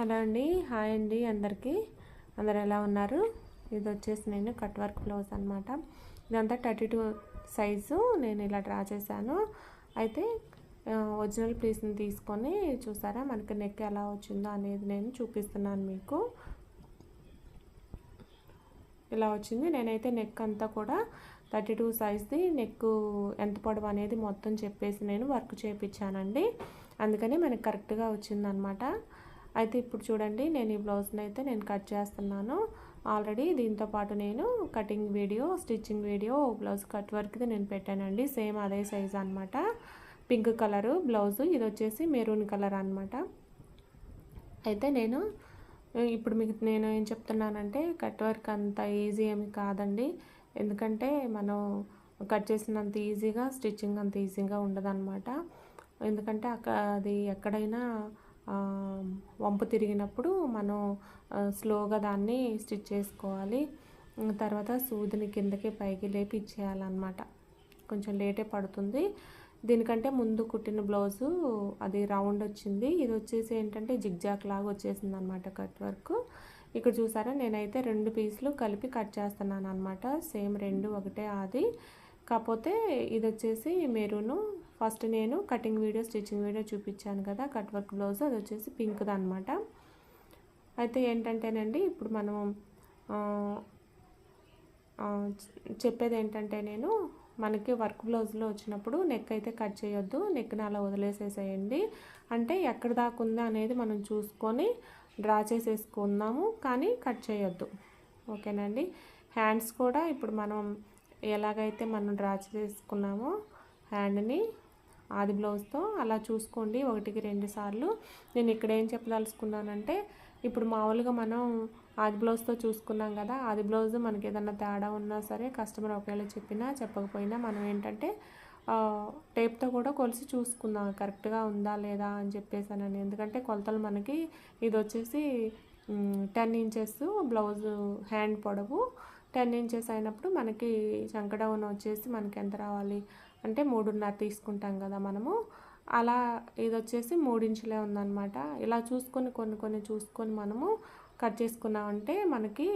Hello అండి. Hi అండి అందరికీ. అందరు ఎలా ఉన్నారు? ఇది వచ్చేసి నేను కట్ వర్క్ బ్లౌజ్ అనమాట ఇదంతా థర్టీ టూ సైజు. నేను ఇలా డ్రా చేశాను. అయితే ఒరిజినల్ పీస్ని తీసుకొని చూసారా? మనకి నెక్ ఎలా వచ్చిందో అనేది నేను చూపిస్తున్నాను మీకు. ఇలా వచ్చింది. నేనైతే నెక్ అంతా కూడా థర్టీ టూ సైజ్ది. నెక్ ఎంత పొడవు అనేది మొత్తం చెప్పేసి నేను వర్క్ చేయించానండి అందుకని మనకి కరెక్ట్గా వచ్చిందనమాట అయితే ఇప్పుడు చూడండి నేను ఈ బ్లౌజ్ని అయితే నేను కట్ చేస్తున్నాను. ఆల్రెడీ దీంతో పాటు నేను cutting video stitching video blouse cut వర్క్ది నేను పెట్టానండి. సేమ్ అదే సైజ్ అనమాట పింక్ కలరు బ్లౌజు ఇది వచ్చేసి మెరూన్ కలర్ అనమాట అయితే నేను ఇప్పుడు మీకు నేను ఏం చెప్తున్నానంటే కట్ వర్క్ అంత ఈజీ ఏమి కాదండి. ఎందుకంటే మనం కట్ చేసినంత ఈజీగా స్టిచ్చింగ్ అంత ఈజీగా ఉండదన్నమాట. ఎందుకంటే అక్కడ అది ఎక్కడైనా వంపు తిరిగినప్పుడు మనం స్లోగా దాన్ని స్టిచ్ చేసుకోవాలి. తర్వాత సూదిని కిందకి పైకి లేపి ఇచ్చేయాలన్నమాట కొంచెం లేటే పడుతుంది. దీనికంటే ముందు కుట్టిన బ్లౌజు అది రౌండ్ వచ్చింది. ఇది వచ్చేసి ఏంటంటే జిగ్జాక్ లాగా వచ్చేసింది అనమాట కట్ వర్క్. ఇక్కడ చూసారా నేనైతే రెండు పీసులు కలిపి కట్ చేస్తున్నాను అనమాట సేమ్ రెండు ఒకటే అది కాకపోతే ఇది వచ్చేసి మెరూను ఫస్ట్ నేను కటింగ్ వీడియో స్టిచ్చింగ్ వీడియో చూపించాను కదా కట్ వర్క్ బ్లౌజ్ అది వచ్చేసి పింక్ది అనమాట అయితే ఏంటంటేనండి ఇప్పుడు మనం చెప్పేది ఏంటంటే నేను మనకి వర్క్ బ్లౌజ్లో వచ్చినప్పుడు నెక్ అయితే కట్ చేయొద్దు నెక్ని అలా వదిలేసేసేయండి. అంటే ఎక్కడ దాకా ఉందా అనేది మనం చూసుకొని డ్రా చేసేసుకుందాము కానీ కట్ చేయొద్దు. ఓకేనండి? హ్యాండ్స్ కూడా ఇప్పుడు మనం ఎలాగైతే మనం డ్రా చేసుకున్నామో హ్యాండ్ని ఆది బ్లౌజ్తో అలా చూసుకోండి. ఒకటికి రెండు సార్లు. నేను ఇక్కడ ఏం చెప్పదలుచుకున్నానంటే ఇప్పుడు మామూలుగా మనం ఆది బ్లౌజ్తో చూసుకున్నాం కదా ఆది బ్లౌజ్ మనకి ఏదన్నా తేడా ఉన్నా సరే కస్టమర్ ఒకవేళ చెప్పినా చెప్పకపోయినా మనం ఏంటంటే టేప్తో కూడా కొలిసి చూసుకుందాం. కరెక్ట్గా ఉందా లేదా అని చెప్పేసానని ఎందుకంటే కొలతలు మనకి ఇది వచ్చేసి టెన్ ఇంచెస్ బ్లౌజ్ హ్యాండ్ పొడవు. టెన్ ఇంచెస్ అయినప్పుడు మనకి చంకడౌన్ వచ్చేసి మనకి ఎంత రావాలి? అంటే మూడున్నర తీసుకుంటాం కదా మనము. అలా ఇది వచ్చేసి మూడించులే ఉందన్నమాట. ఇలా చూసుకొని కొన్ని కొన్ని చూసుకొని మనము కట్ చేసుకున్నామంటే మనకి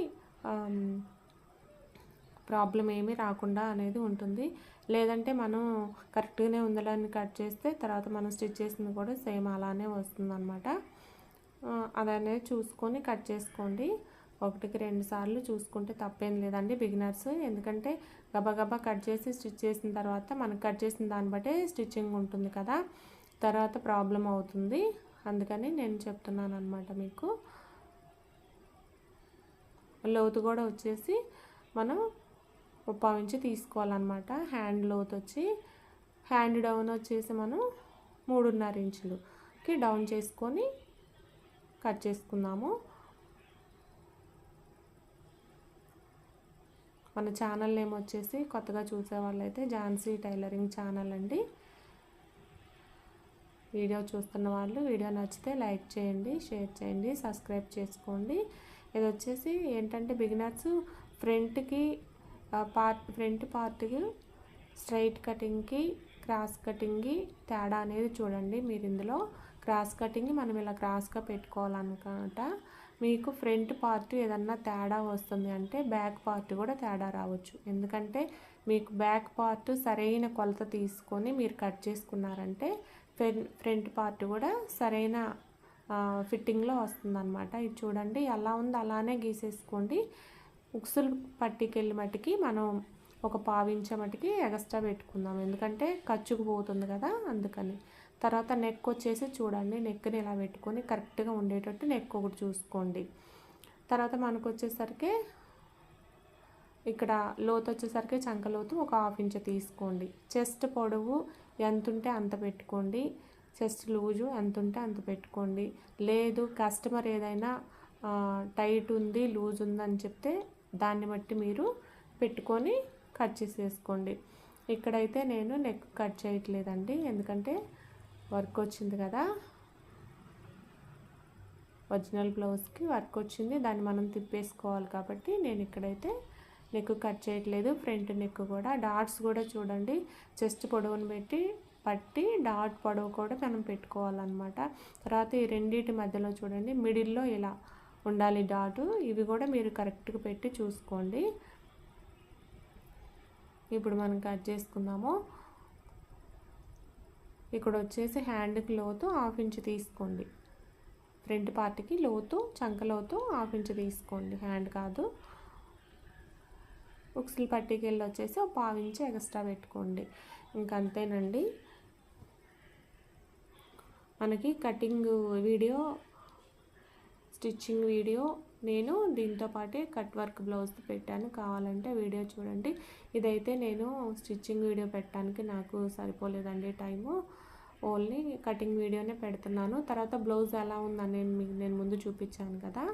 ప్రాబ్లం ఏమీ రాకుండా అనేది ఉంటుంది. లేదంటే మనం కరెక్ట్గానే ఉందని కట్ చేస్తే తర్వాత మనం స్టిచ్ చేసింది కూడా సేమ్ అలానే వస్తుందన్నమాట. అదనేది చూసుకొని కట్ చేసుకోండి. ఒకటికి రెండు సార్లు చూసుకుంటే తప్పేం లేదండి బిగినర్స్. ఎందుకంటే గబగబా కట్ చేసి స్టిచ్ చేసిన తర్వాత మనకు కట్ చేసిన దాన్ని బట్టే స్టిచ్చింగ్ ఉంటుంది కదా. తర్వాత ప్రాబ్లం అవుతుంది. అందుకని నేను చెప్తున్నాను అనమాట మీకు. లోతు కూడా వచ్చేసి మనం ఇంచి తీసుకోవాలన్నమాట. హ్యాండ్ లోతు వచ్చి హ్యాండ్ డౌన్ వచ్చేసి మనం మూడున్నర ఇంచులుకి డౌన్ చేసుకొని కట్ చేసుకుందాము. మన ఛానల్ నేమ్ వచ్చేసి కొత్తగా చూసే వాళ్ళైతే ఝాన్సీ టైలరింగ్ ఛానల్ అండి. వీడియో చూస్తున్న వాళ్ళు వీడియో నచ్చితే లైక్ చేయండి షేర్ చేయండి సబ్స్క్రైబ్ చేసుకోండి. ఇది వచ్చేసి ఏంటంటే బిగినర్స్ ఫ్రంట్కి పార్ట్ ఫ్రంట్ పార్ట్కి స్ట్రైట్ కటింగ్కి క్రాస్ కటింగ్కి తేడా అనేది చూడండి మీరు ఇందులో. క్రాస్ కటింగ్ మనం ఇలా క్రాస్గా పెట్టుకోవాలనుకుంటా. మీకు ఫ్రంట్ పార్ట్ ఏదన్నా తేడా వస్తుంది అంటే బ్యాక్ పార్ట్ కూడా తేడా రావచ్చు. ఎందుకంటే మీకు బ్యాక్ పార్ట్ సరైన కొలత తీసుకొని మీరు కట్ చేసుకున్నారంటే ఫ్రంట్ పార్ట్ కూడా సరైన ఫిట్టింగ్లో వస్తుందన్నమాట. ఇది చూడండి ఎలా ఉంది అలానే గీసేసుకోండి. ఉక్సులు పట్టికెళ్ళి మటుకి మనం ఒక పావించే మటుకి ఎగస్ట్రా పెట్టుకుందాం. ఎందుకంటే ఖర్చుకు పోతుంది కదా అందుకని. తర్వాత నెక్ వచ్చేసి చూడండి నెక్ని ఇలా పెట్టుకొని కరెక్ట్గా ఉండేటట్టు నెక్ ఒకటి చూసుకోండి. తర్వాత మనకు వచ్చేసరికి ఇక్కడ లోతు వచ్చేసరికి చంకలోతు ఒక హాఫ్ ఇంచ్ తీసుకోండి. చెస్ట్ పొడవు ఎంత ఉంటే అంత పెట్టుకోండి. చెస్ట్ లూజు ఎంత ఉంటే అంత పెట్టుకోండి. లేదు కస్టమర్ ఏదైనా టైట్ ఉంది లూజ్ ఉందని చెప్తే దాన్ని బట్టి మీరు పెట్టుకొని కట్ చేసేసుకోండి. ఇక్కడైతే నేను నెక్ కట్ చేయట్లేదండి. ఎందుకంటే వర్క్ వచ్చింది కదా? ఒరిజినల్ బ్లౌజ్కి వర్క్ వచ్చింది దాన్ని మనం తిప్పేసుకోవాలి కాబట్టి నేను ఇక్కడైతే నెక్ కట్ చేయట్లేదు. ఫ్రంట్ నెక్ కూడా. డాట్స్ కూడా చూడండి. చెస్ట్ పొడవును పెట్టి పట్టి డాట్ పొడవు కూడా మనం పెట్టుకోవాలన్నమాట. తర్వాత ఈ రెండింటి మధ్యలో చూడండి. మిడిల్లో ఇలా ఉండాలి డాటు. ఇవి కూడా మీరు కరెక్ట్గా పెట్టి చూసుకోండి. ఇప్పుడు మనం కట్ చేసుకుందాము. ఇక్కడ వచ్చేసి హ్యాండ్కి లోతు హాఫ్ ఇంచ్ తీసుకోండి. ఫ్రంట్ పార్ట్కి లోతు చంక లోతు హాఫ్ ఇంచ్ తీసుకోండి. హ్యాండ్ కాదు. ఉక్సులు పట్టికి వెళ్ళి వచ్చేసి ఒక పావు ఇంచ్ ఎక్స్ట్రా పెట్టుకోండి. ఇంకంతేనండి మనకి కటింగ్ వీడియో స్టిచ్చింగ్ వీడియో నేను దీంతో పాటే కట్ వర్క్ బ్లౌజ్ పెట్టాను. కావాలంటే వీడియో చూడండి. ఇదైతే నేను స్టిచ్చింగ్ వీడియో పెట్టడానికి నాకు సరిపోలేదండి టైము. ఓన్లీ కటింగ్ వీడియోనే పెడుతున్నాను. తర్వాత బ్లౌజ్ ఎలా ఉందని నేను మీకు నేను ముందు చూపించాను కదా.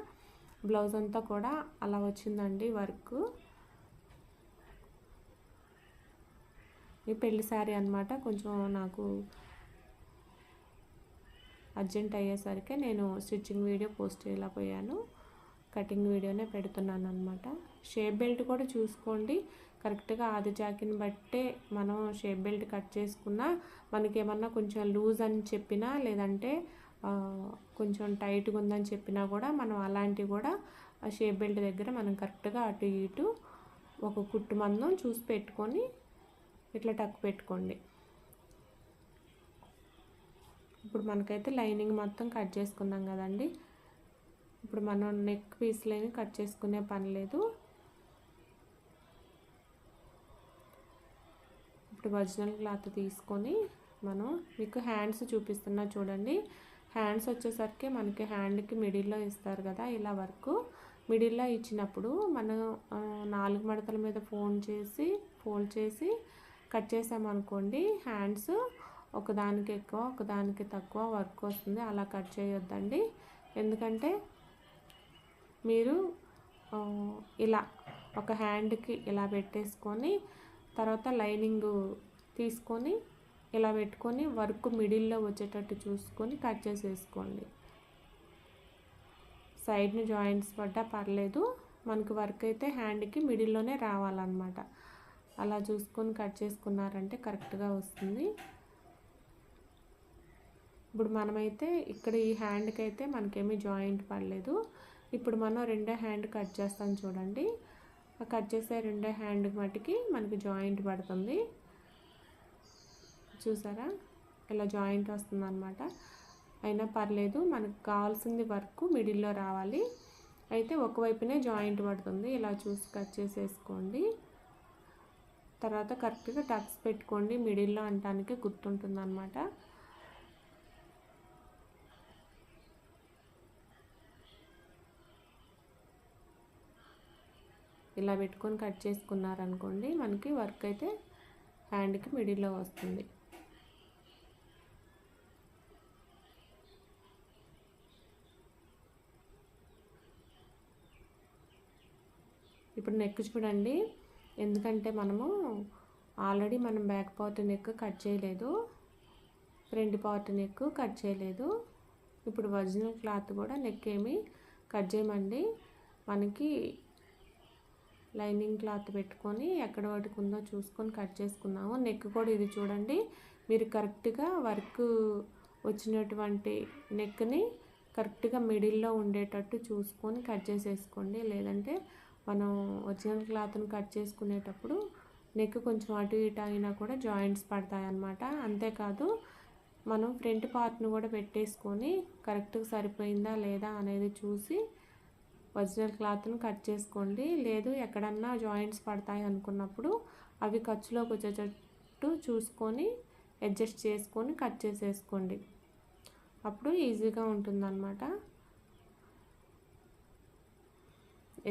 బ్లౌజ్ అంతా కూడా అలా వచ్చిందండి వర్క్. ఈ పెళ్ళి శారీ అనమాట కొంచెం నాకు అర్జెంట్ అయ్యేసరికి నేను స్టిచ్చింగ్ వీడియో పోస్ట్ చేయలేకపోయాను. కటింగ్ వీడియోనే పెడుతున్నాను అనమాట షేప్ బెల్ట్ కూడా చూసుకోండి. కరెక్ట్గా ఆది జాకిని బట్టే మనం షేప్ బెల్ట్ కట్ చేసుకున్నా మనకి ఏమన్నా కొంచెం లూజ్ అని చెప్పినా లేదంటే కొంచెం టైట్గా ఉందని చెప్పినా కూడా మనం అలాంటివి కూడా షేప్ బెల్ట్ దగ్గర మనం కరెక్ట్గా అటు ఇటు ఒక కుట్టు మందం చూసి పెట్టుకొని ఇట్లా టక్ పెట్టుకోండి. ఇప్పుడు మనకైతే లైనింగ్ మొత్తం కట్ చేసుకున్నాం కదండి. ఇప్పుడు మనం నెక్ పీస్లేని కట్ చేసుకునే పని లేదు. ఇప్పుడు ఒరిజినల్ క్లాత్ తీసుకొని మనం మీకు హ్యాండ్స్ చూపిస్తున్నా చూడండి. హ్యాండ్స్ వచ్చేసరికి మనకి హ్యాండ్కి మిడిల్లో ఇస్తారు కదా ఇలా వర్క్. మిడిల్లో ఇచ్చినప్పుడు మనం నాలుగు మడతల మీద ఫోన్ చేసి ఫోల్డ్ చేసి కట్ చేసామనుకోండి హ్యాండ్స్ ఒకదానికి ఎక్కువ ఒకదానికి తక్కువ వర్క్ వస్తుంది. అలా కట్ చేయొద్దండి. ఎందుకంటే మీరు ఇలా ఒక హ్యాండ్కి ఇలా పెట్టేసుకొని తర్వాత లైనింగ్ తీసుకొని ఇలా పెట్టుకొని వర్క్ మిడిల్లో వచ్చేటట్టు చూసుకొని కట్ చేసేసుకోండి. సైడ్ని జాయింట్స్ పడ్డా పర్లేదు. మనకు వర్క్ అయితే హ్యాండ్కి మిడిల్లోనే రావాలన్నమాట. అలా చూసుకొని కట్ చేసుకున్నారంటే కరెక్ట్గా వస్తుంది. ఇప్పుడు మనమైతే ఇక్కడ ఈ హ్యాండ్కి అయితే మనకేమీ జాయింట్ పడలేదు. ఇప్పుడు మనం రెండో హ్యాండ్ కట్ చేస్తాం చూడండి. కట్ చేసే రెండో హ్యాండ్ మటుకి మనకి జాయింట్ పడుతుంది. చూసారా? ఇలా జాయింట్ వస్తుంది అనమాట అయినా పర్లేదు మనకు కావాల్సింది వర్క్ మిడిల్లో రావాలి. అయితే ఒకవైపునే జాయింట్ పడుతుంది. ఇలా చూసి కట్ చేసేసుకోండి. తర్వాత కరెక్ట్గా టక్స్ పెట్టుకోండి. మిడిల్లో అంటానికి గుర్తుంటుంది అనమాట ఇలా పెట్టుకొని కట్ చేసుకున్నారనుకోండి మనకి వర్క్ అయితే హ్యాండ్కి మిడిల్లో వస్తుంది. ఇప్పుడు నెక్ చూడండి. ఎందుకంటే మనము ఆల్రెడీ మనం బ్యాక్ పార్ట్ నెక్ కట్ చేయలేదు ఫ్రంట్ పార్ట్ నెక్ కట్ చేయలేదు. ఇప్పుడు ఒరిజినల్ క్లాత్ కూడా నెక్ ఏమి కట్ చేయమండి. మనకి లైనింగ్ క్లాత్ పెట్టుకొని ఎక్కడ వాటికి ఉందో చూసుకొని కట్ చేసుకున్నాము నెక్ కూడా ఇది చూడండి. మీరు కరెక్ట్గా వర్క్ వచ్చినటువంటి నెక్ని కరెక్ట్గా మిడిల్లో ఉండేటట్టు చూసుకొని కట్ చేసేసుకోండి. లేదంటే మనం ఒరిజినల్ క్లాత్ని కట్ చేసుకునేటప్పుడు నెక్ కొంచెం అటు ఇటు అయినా కూడా జాయింట్స్ పడతాయి అన్నమాట అంతేకాదు మనం ఫ్రంట్ పార్ట్ను కూడా పెట్టేసుకొని కరెక్ట్గా సరిపోయిందా లేదా అనేది చూసి ఒరిజినల్ క్లాత్ని కట్ చేసుకోండి. లేదు ఎక్కడన్నా జాయింట్స్ పడతాయి అనుకున్నప్పుడు అవి ఖర్చులోకి వచ్చేటట్టు చూసుకొని అడ్జస్ట్ చేసుకొని కట్ చేసేసుకోండి. అప్పుడు ఈజీగా ఉంటుందన్నమాట.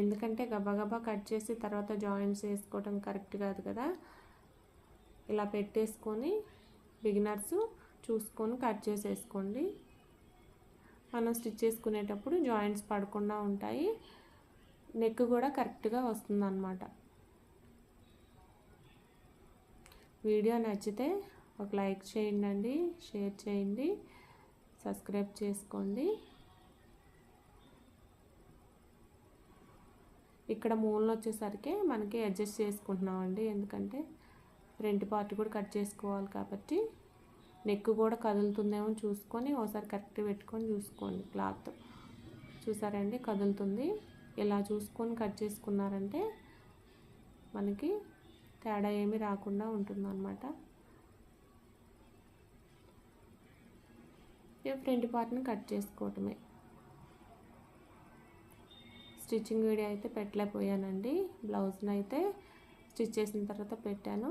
ఎందుకంటే గబగబా కట్ చేసి తర్వాత జాయింట్స్ వేసుకోవడం కరెక్ట్ కాదు కదా. ఇలా పెట్టేసుకొని బిగినర్స్ చూసుకొని కట్ చేసేసుకోండి. మనం స్టిచ్ చేసుకునేటప్పుడు జాయింట్స్ పడకుండా ఉంటాయి. నెక్ కూడా కరెక్ట్గా వస్తుందన్నమాట. వీడియో నచ్చితే ఒక లైక్ చేయండి షేర్ చేయండి సబ్స్క్రైబ్ చేసుకోండి. ఇక్కడ మూలలు వచ్చేసరికి మనకి అడ్జస్ట్ చేసుకుంటున్నామండి. ఎందుకంటే ఫ్రంట్ పార్ట్ కూడా కట్ చేసుకోవాలి కాబట్టి నెక్ కూడా కదులుతుందేమో చూసుకొని ఒకసారి కరెక్ట్ పెట్టుకొని చూసుకోండి క్లాత్. చూసారండి కదులుతుంది. ఇలా చూసుకొని కట్ చేసుకున్నారంటే మనకి తేడా ఏమీ రాకుండా ఉంటుందన్నమాట. ఇక ఫ్రంట్ పార్ట్ని కట్ చేసుకోవటమే. స్టిచ్చింగ్ వీడియో అయితే పెట్టలేకపోయానండి. బ్లౌజ్ని అయితే స్టిచ్ చేసిన తర్వాత పెట్టాను.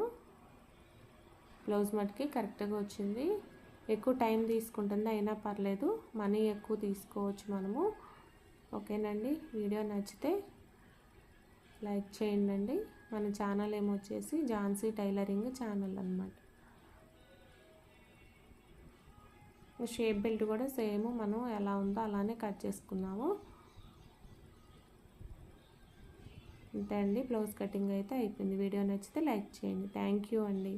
బ్లౌజ్ మటుకి కరెక్ట్గా వచ్చింది. ఎక్కువ టైం తీసుకుంటుంది అయినా పర్లేదు. మనీ ఎక్కువ తీసుకోవచ్చు మనము. ఓకేనండి? వీడియో నచ్చితే లైక్ చేయండి మన ఛానల్ ఏమొచ్చేసి ఝాన్సీ టైలరింగ్ ఛానల్ అనమాట షేప్ బెల్ట్ కూడా సేమ్ మనం ఎలా ఉందో అలానే కట్ చేసుకున్నాము. అంతే అండి. బ్లౌజ్ కటింగ్ అయితే అయిపోయింది. వీడియో నచ్చితే లైక్ చేయండి. థ్యాంక్ యూ అండి.